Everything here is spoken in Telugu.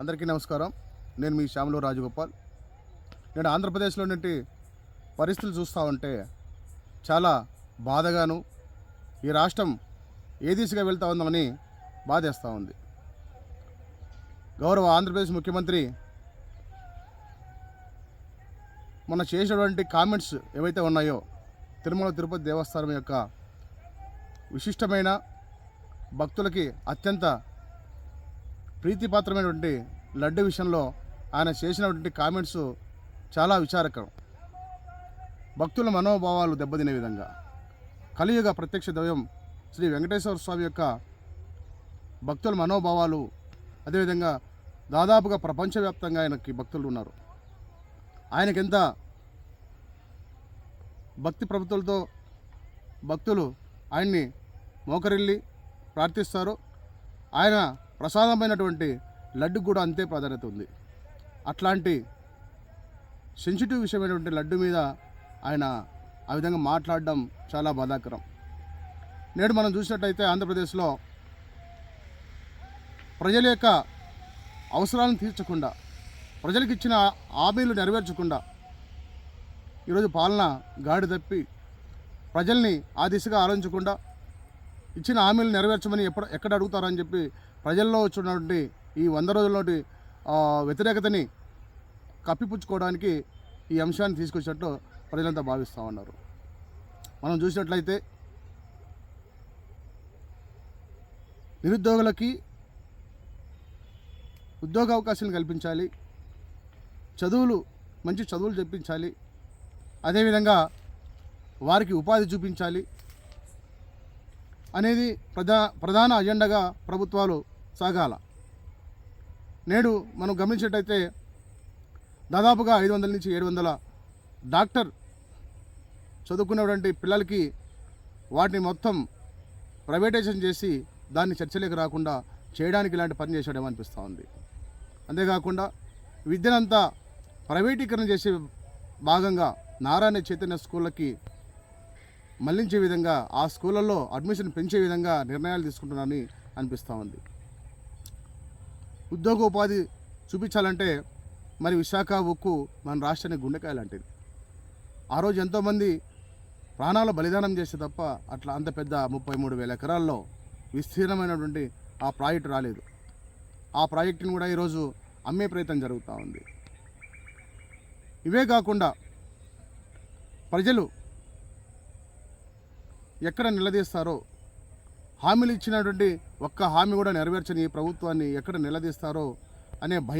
అందరికీ నమస్కారం. నేను మీ శ్యామలో రాజగోపాల్. నేను ఆంధ్రప్రదేశ్లో నుండి పరిస్థితులు చూస్తూ ఉంటే చాలా బాధగాను ఈ రాష్ట్రం ఏ దిశగా వెళ్తా ఉందని బాధేస్తూ ఉంది. గౌరవ ఆంధ్రప్రదేశ్ ముఖ్యమంత్రి మొన్న చేసినటువంటి కామెంట్స్ ఏవైతే ఉన్నాయో తిరుమల తిరుపతి దేవస్థానం యొక్క విశిష్టమైన భక్తులకి అత్యంత ప్రీతిపాత్రమైనటువంటి లడ్డు విషయంలో ఆయన చేసినటువంటి కామెంట్స్ చాలా విచారకరం. భక్తుల మనోభావాలు దెబ్బతినే విధంగా. కలియుగ ప్రత్యక్ష దైవం శ్రీ వెంకటేశ్వర స్వామి యొక్క భక్తుల మనోభావాలు అదేవిధంగా దాదాపుగా ప్రపంచవ్యాప్తంగా ఆయనకి భక్తులు ఉన్నారు. ఆయనకెంత భక్తి ప్రభుత్వాలతో భక్తులు ఆయన్ని మోకరిల్లి ప్రార్థిస్తారు ఆయన ప్రసాదమైనటువంటి లడ్డు కూడా అంతే ప్రాధాన్యత ఉంది. అట్లాంటి సెన్సిటివ్ విషయమైనటువంటి లడ్డు మీద ఆయన ఆ విధంగా మాట్లాడడం చాలా బాధాకరం. నేడు మనం చూసినట్టయితే ఆంధ్రప్రదేశ్లో ప్రజల యొక్క అవసరాలను తీర్చకుండా ప్రజలకు ఇచ్చిన హామీలు నెరవేర్చకుండా ఈరోజు పాలన గాడి తప్పి ప్రజల్ని ఆ దిశగా ఆలోచించకుండా ఇచ్చిన హామీలు నెరవేర్చమని ఎప్పుడు ఎక్కడ అడుగుతారని చెప్పి ప్రజల్లో వచ్చినటువంటి ఈ వంద రోజులలోటి వ్యతిరేకతని కప్పిపుచ్చుకోవడానికి ఈ అంశాన్ని తీసుకొచ్చినట్టు ప్రజలంతా భావిస్తూ ఉన్నారు. మనం చూసినట్లయితే నిరుద్యోగులకి ఉద్యోగ అవకాశాలు కల్పించాలి చదువులు మంచి చదువులు చెప్పించాలి అదేవిధంగా వారికి ఉపాధి చూపించాలి అనేది ప్రధా ప్రధాన అజెండాగా ప్రభుత్వాలు సాగాల. నేడు మనం గమనించినట్టయితే దాదాపుగా ఐదు వందల నుంచి ఏడు వందల డాక్టర్ చదువుకున్నటువంటి పిల్లలకి వాటిని మొత్తం ప్రైవేటైజేషన్ చేసి దాన్ని చర్చలేక రాకుండా చేయడానికి ఇలాంటి పని చేశాడేమో అనిపిస్తూ ఉంది. అంతేకాకుండా విద్యనంతా ప్రైవేటీకరణ చేసే భాగంగా నారాయణ చైతన్య స్కూళ్ళకి మళ్ళించే విధంగా ఆ స్కూళ్ళల్లో అడ్మిషన్ పెంచే విధంగా నిర్ణయాలు తీసుకుంటున్నారని అనిపిస్తూ ఉంది. ఉద్యోగ ఉపాధి చూపించాలంటే మరి విశాఖ ఉక్కు మన రాష్ట్రానికి గుండెకాయ లాంటిది. ఆ రోజు ఎంతోమంది ప్రాణాలు బలిదానం చేస్తే తప్ప అట్లా అంత పెద్ద ముప్పై మూడు వేల ఎకరాల్లో విస్తీర్ణమైనటువంటి ఆ ప్రాజెక్టు రాలేదు. ఆ ప్రాజెక్టుని కూడా ఈరోజు అమ్మే ప్రయత్నం జరుగుతూ ఉంది. ఇవే కాకుండా ప్రజలు ఎక్కడ నిలదీస్తారో హామీలు ఇచ్చినటువంటి ఒక్క హామీ కూడా నెరవేర్చని ఈ ప్రభుత్వాన్ని ఎక్కడ నిలదీస్తారో అనే భయం